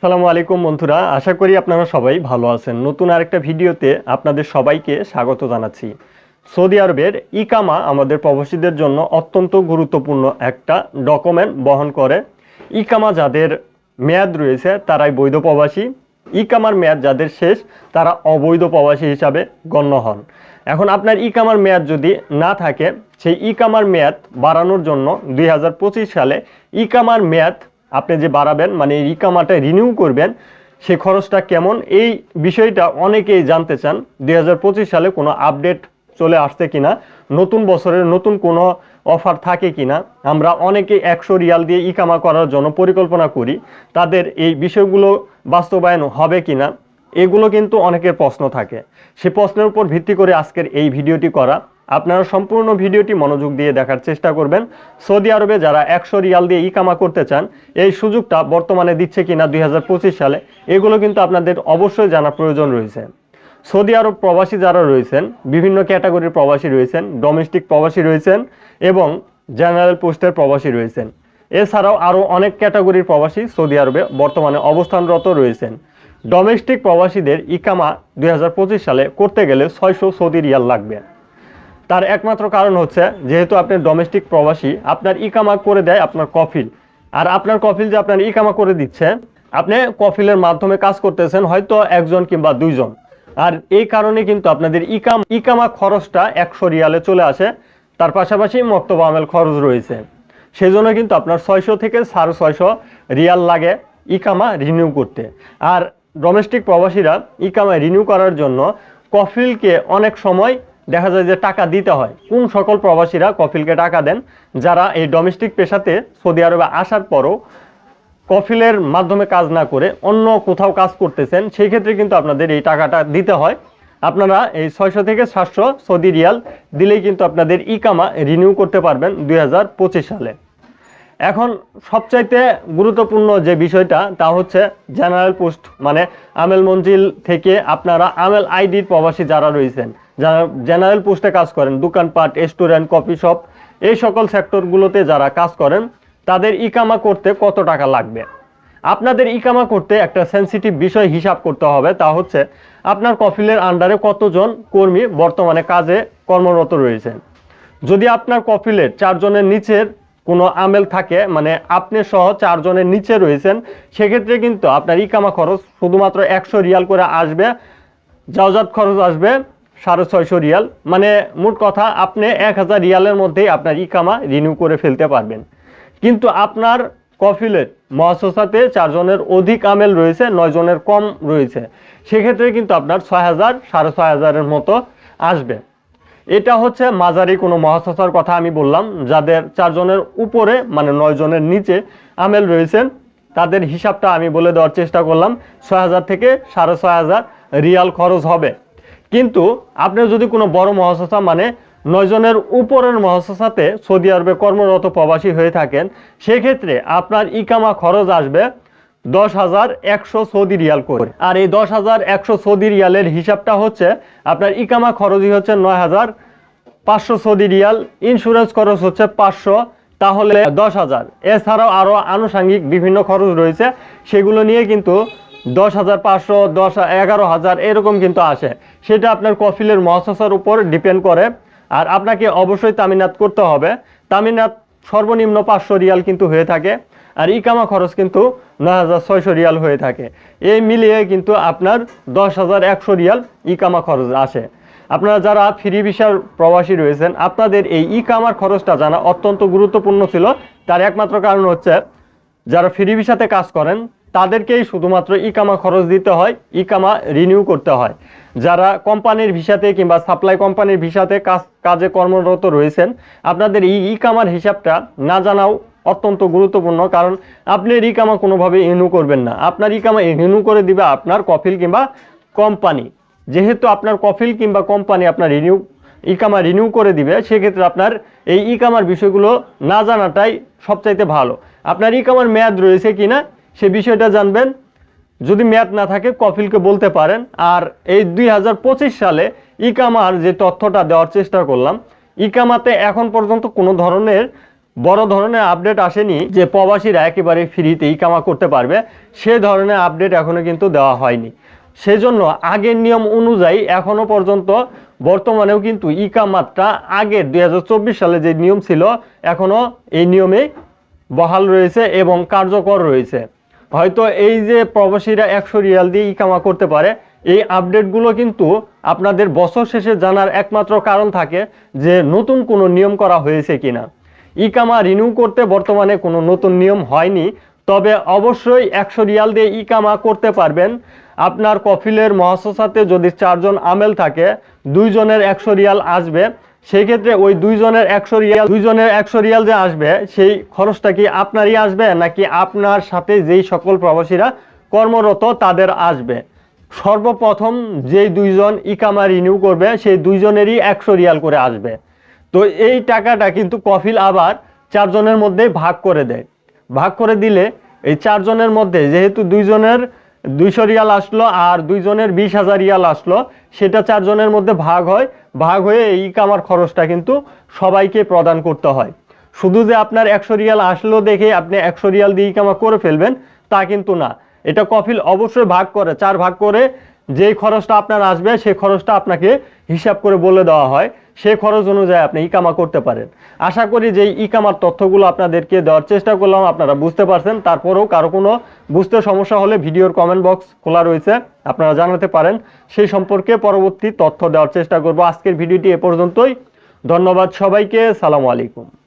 আসসালামু আলাইকুম বন্ধুরা, আশা করি আপনারা সবাই ভালো আছেন। নতুন আরেকটা ভিডিওতে আপনাদের সবাইকে স্বাগত জানাচ্ছি। সৌদি আরবের ইকামা আমাদের প্রবাসীদের জন্য অত্যন্ত গুরুত্বপূর্ণ একটা ডকুমেন্ট বহন করে। ইকামা যাদের মেয়াদ রয়েছে, তারাই বৈধ প্রবাসী। ইকামার মেয়াদ যাদের শেষ, তারা অবৈধ প্রবাসী হিসাবে গণ্য হন। এখন আপনার ইকামার মেয়াদ যদি না থাকে, সেই ইকামার মেয়াদ বাড়ানোর জন্য দুই হাজার পঁচিশ সালে ইকামার মেয়াদ আপনি যে বাড়াবেন মানে ইকামাটা রিনিউ করবেন, সে খরচটা কেমন? এই বিষয়টা অনেকেই জানতে চান দু হাজার পঁচিশ সালে কোনো আপডেট চলে আসছে কিনা, নতুন বছরের নতুন কোনো অফার থাকে কিনা, আমরা অনেকে একশো রিয়াল দিয়ে ইকামা করার জন্য পরিকল্পনা করি, তাদের এই বিষয়গুলো বাস্তবায়ন হবে কিনা, এগুলো কিন্তু অনেকের প্রশ্ন থাকে। সে প্রশ্নের উপর ভিত্তি করে আজকের এই ভিডিওটি করা। আপনারা সম্পূর্ণ ভিডিওটি মনোযোগ দিয়ে দেখার চেষ্টা করবেন। সৌদি আরবে যারা একশো রিয়াল দিয়ে ইকামা করতে চান, এই সুযোগটা বর্তমানে দিচ্ছে কিনা দুই হাজার পঁচিশ সালে, এগুলো কিন্তু আপনাদের অবশ্যই জানা প্রয়োজন রয়েছে। সৌদি আরব প্রবাসী যারা রয়েছেন, বিভিন্ন ক্যাটাগরির প্রবাসী রয়েছেন, ডোমেস্টিক প্রবাসী রয়েছেন এবং জেনারেল পোস্টের প্রবাসী রয়েছেন। এছাড়াও আরও অনেক ক্যাটাগরির প্রবাসী সৌদি আরবে বর্তমানে অবস্থানরত রয়েছেন। ডোমেস্টিক প্রবাসীদের ইকামা দুই হাজার পঁচিশ সালে করতে গেলে ছয়শো সৌদি রিয়াল লাগবে। তার একমাত্র কারণ হচ্ছে, যেহেতু আপনি ডোমেস্টিক প্রবাসী, আপনার ইকামা করে দেয় আপনার কফিল। আর আপনার কফিল যে আপনার ইকামা করে দিচ্ছে, আপনি কফিলের মাধ্যমে কাজ করতেছেন হয়তো একজন কিংবা দুইজন। আর এই কারণে কিন্তু আপনাদের ইকাম ইকামা খরচটা একশো রিয়ালে চলে আসে। তার পাশাপাশি মক্তব আমেল খরচ রয়েছে। সেই জন্য কিন্তু আপনার ছয়শো থেকে সাড়ে ছয়শো রিয়াল লাগে ইকামা রিনিউ করতে। আর ডোমেস্টিক প্রবাসীরা ইকামা রিনিউ করার জন্য কফিলকে অনেক সময় দেখা যায় যে টাকা দিতে হয়। কোন সকল প্রবাসীরা কফিলকে টাকা দেন? যারা এই ডোমেস্টিক পেশাতে সৌদি আরবে আসার পরও কফিলের মাধ্যমে কাজ না করে অন্য কোথাও কাজ করতেছেন, সেই ক্ষেত্রে কিন্তু আপনাদের এই টাকাটা দিতে হয়। আপনারা এই ছয়শো থেকে সাতশো সৌদি রিয়াল দিলেই কিন্তু আপনাদের ইকামা রিনিউ করতে পারবেন দুই হাজার পঁচিশ সালে। এখন সবচাইতে গুরুত্বপূর্ণ যে বিষয়টা, তা হচ্ছে জেনারেল পোস্ট মানে আমেল মঞ্জিল থেকে আপনারা আমেল আইডির প্রবাসী যারা রয়েছেন যারা জেনারেল পোস্টে কাজ করেন, দোকানপাট, রেস্টুরেন্ট, কফি শপ, এই সকল সেক্টরগুলোতে যারা কাজ করেন, তাদের ইকামা করতে কত টাকা লাগবে? আপনাদের ইকামা করতে একটা সেন্সিটিভ বিষয় হিসাব করতে হবে, তা হচ্ছে আপনার কফিলের আন্ডারে কতজন কর্মী বর্তমানে কাজে কর্মরত রয়েছেন যদি আপনার কফিলের চারজনের নিচের কোনো আমেল থাকে মানে আপনি সহ চারজনের নিচে রয়েছেন, সেক্ষেত্রে কিন্তু আপনার ইকামা খরচ শুধুমাত্র একশো রিয়াল করে আসবে যাওজাত খরচ আসবে সাড়ে ছয়শো রিয়াল। মানে মোট কথা আপনি এক হাজার রিয়ালের মধ্যেই আপনার ইকামা রিনিউ করে ফেলতে পারবেন। কিন্তু আপনার কফিলের মহাসসাতে চারজনের অধিক আমেল রয়েছে নয় জনের কম রয়েছে। সেক্ষেত্রে কিন্তু আপনার ছয় হাজার, সাড়ে ছয় হাজারের মতো আসবে। এটা হচ্ছে মাঝারি কোনো মহাসসার কথা আমি বললাম, যাদের চারজনের উপরে মানে নয় জনের নিচে আমেল রয়েছেন তাদের হিসাবটা আমি বলে দেওয়ার চেষ্টা করলাম, ছয় হাজার থেকে সাড়ে ছয় হাজার রিয়াল খরচ হবে। কিন্তু আপনি যদি কোনো বড় মহাসসা মানে নয়জনের উপরের মহাসসাতে সৌদি আরবে কর্মরত প্রবাসী হয়ে থাকেন, সেক্ষেত্রে আপনার ইকামা খরচ আসবে দশ হাজার একশো সৌদি রিয়াল করে। আর এই দশ হাজার একশো সৌদি রিয়ালের হিসাবটা হচ্ছে, আপনার ইকামা খরচই হচ্ছে নয় হাজার পাঁচশো সৌদি রিয়াল ইন্স্যুরেন্স খরচ হচ্ছে পাঁচশো, তাহলে দশ হাজার। এছাড়াও আরও আনুষাঙ্গিক বিভিন্ন খরচ রয়েছে, সেগুলো নিয়ে কিন্তু দশ হাজার পাঁচশো, দশ এগারো হাজার, এরকম কিন্তু আসে। সেটা আপনার কফিলের মহাসাসার উপর ডিপেন্ড করে। আর আপনাকে অবশ্যই তামিনাত করতে হবে। তামিনাত সর্বনিম্ন পাঁচশো রিয়াল কিন্তু হয়ে থাকে। আর ইকামা খরচ কিন্তু নয় হাজার ছয়শো রিয়াল হয়ে থাকে। এই মিলিয়ে কিন্তু আপনার দশ হাজার একশো রিয়াল ইকামা খরচ আসে। আপনারা যারা ফ্রি ভিসার প্রবাসী রয়েছেন, আপনাদের এই ইকামার খরচটা জানা অত্যন্ত গুরুত্বপূর্ণ ছিল। তার একমাত্র কারণ হচ্ছে, যারা ফ্রি ভিসাতে কাজ করেন তাদেরকেই শুধুমাত্র ইকামা খরচ দিতে হয়, ইকামা রিনিউ করতে হয়। যারা কোম্পানির ভিসাতে কিংবা সাপ্লাই কোম্পানির ভিসাতে কাজ, কাজে কর্মরত রয়েছেন, আপনাদের এই ইকামার হিসাবটা না জানাও অত্যন্ত গুরুত্বপূর্ণ, কারণ আপনি ইকামা কোনোভাবে ইনু করবেন না। আপনার ইকামা ইনু করে দিবে আপনার কফিল কিংবা কোম্পানি। যেহেতু আপনার কফিল কিংবা কোম্পানি আপনার রিনিউ ইকামা রিনিউ করে দিবে, সেক্ষেত্রে আপনার এই ইকামার বিষয়গুলো না জানাটাই সবচাইতে ভালো। আপনার ইকামার মেয়াদ রয়েছে কিনা সে বিষয়টা জানবেন। যদি মেয়াদ না থাকে কফিলকে বলতে পারেন। আর এই দুই হাজার পঁচিশ সালে ইকামার যে তথ্যটা দেওয়ার চেষ্টা করলাম, ইকামাতে এখন পর্যন্ত কোনো ধরনের, বড় ধরনের আপডেট আসেনি যে প্রবাসীরা একেবারে ফ্রিতে ইকামা করতে পারবে। সে ধরনের আপডেট এখনও কিন্তু দেওয়া হয়নি। সেজন্য আগের নিয়ম অনুযায়ী এখনও পর্যন্ত বর্তমানেও কিন্তু ইকামাত্রা আগের দুই হাজার চব্বিশ সালে যে নিয়ম ছিল, এখনও এই নিয়মে বহাল রয়েছে এবং কার্যকর রয়েছে। হয়তো এই যে প্রবাসীরা একশো রিয়াল দিয়ে ইকামা করতে পারে, এই আপডেটগুলো কিন্তু আপনাদের বছর শেষে জানার একমাত্র কারণ থাকে যে নতুন কোনো নিয়ম করা হয়েছে কিনা। ইকামা রিনিউ করতে বর্তমানে কোনো নতুন নিয়ম হয়নি, তবে অবশ্যই একশো রিয়াল দিয়ে ইকামা করতে পারবেন। আপনার কফিলের মহাসাতে যদি চারজন আমেল থাকে, দুইজনের একশো রিয়াল আসবে। সেই ক্ষেত্রে ওই দুইজনের একশো রিয়াল, দুইজনের একশো রিয়াল যে আসবে, সেই খরচটা কি আপনারই আসবে, নাকি আপনার সাথে যেই সকল প্রবাসীরা কর্মরত তাদের আসবে? সর্বপ্রথম যেই দুইজন ইকামা রিনিউ করবে, সেই দুইজনেরই একশো রিয়াল করে আসবে। তো এই টাকাটা কিন্তু কফিল আবার চারজনের মধ্যে ভাগ করে দেয়। ভাগ করে দিলে এই চারজনের মধ্যে যেহেতু দুইজনের দুইশো রিয়াল আসলো আর দুইজনের বিশ হাজার রিয়াল আসলো, সেটা চারজনের মধ্যে ভাগ হয় ভাগ হয়ে এই কামার খরচটা কিন্তু সবাইকে প্রদান করতে হয়। শুধু যে আপনার একশো রিয়াল আসলো দেখে আপনি একশো রিয়াল দিয়ে কামা করে ফেলবেন, তা কিন্তু না। এটা কফিল অবশ্যই ভাগ করে, চার ভাগ করে যেই খরচটা আপনার আসবে সেই খরচটা আপনাকে হিসাব করে বলে দেওয়া হয়। সেই খরচ অনুযায়ী আপনি ইকামা করতে পারেন। আশা করি যে ইকামার তথ্যগুলো আপনাদেরকে দেওয়ার চেষ্টা করলাম, আপনারা বুঝতে পারছেন। তারপরেও কারও কোনো বুঝতে সমস্যা হলে ভিডিওর কমেন্ট বক্স খোলা রয়েছে, আপনারা জানাতে পারেন। সেই সম্পর্কে পরবর্তী তথ্য দেওয়ার চেষ্টা করব। আজকের ভিডিওটি এ পর্যন্তই। ধন্যবাদ সবাইকে, সালামু আলাইকুম।